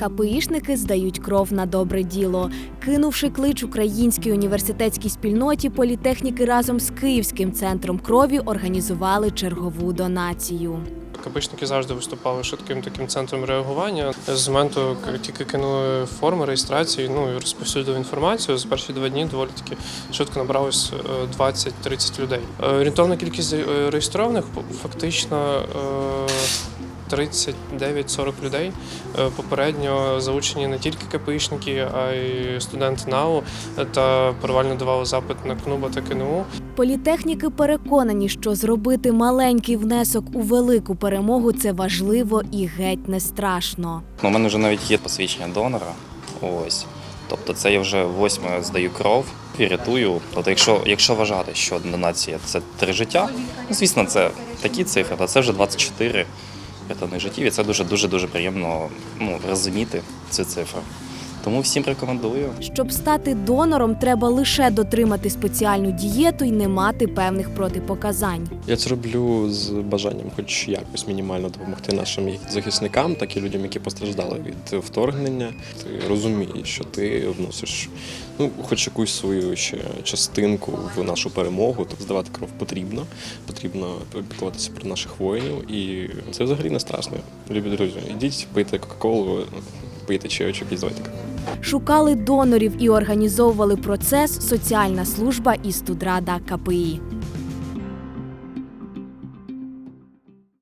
КПІшники здають кров на добре діло. Кинувши клич українській університетській спільноті, політехніки разом з Київським центром крові організували чергову донацію. Капичники завжди виступали швидким таким центром реагування. З моменту, як тільки кинули форми реєстрації, ну і розповсюдили інформацію. За перші два дні доволі таки швидко набралось е, 20-30 людей. Е, Орієнтовна кількість е, реєстрованих фактично е, 39-40 людей. Е, Попередньо залучені не тільки КПІшники, а й студенти НАУ та паралельно давали запит на КНУБА та КНУ. Політехніки переконані, що зробити маленький внесок у велику перемогу це важливо і геть не страшно. Ну, У мене вже навіть є посвідчення донора. Ось. Тобто це я вже восьме здаю кров і рятую. Тобто, якщо, якщо вважати, що донація це три життя, ну, звісно, це такі цифри, то це вже 24 рятованих життів, і це дуже дуже дуже приємно ну, розуміти цю цифру. Тому всім рекомендую. Щоб стати донором, треба лише дотримати спеціальну дієту і не мати певних протипоказань. Я це роблю з бажанням, хоч якось мінімально допомогти нашим як захисникам, так і людям, які постраждали від вторгнення. Ти розумієш, що ти вносиш ну, хоч якусь свою ще частинку в нашу перемогу. Тобто здавати кров потрібно. Потрібно піклуватися про наших воїнів, і це взагалі не страшно. Любі друзі, ідіть, пийте кока-колу, пийте чайочок і здавайте кров. Шукали донорів і організовували процес соціальна служба і студрада КПІ.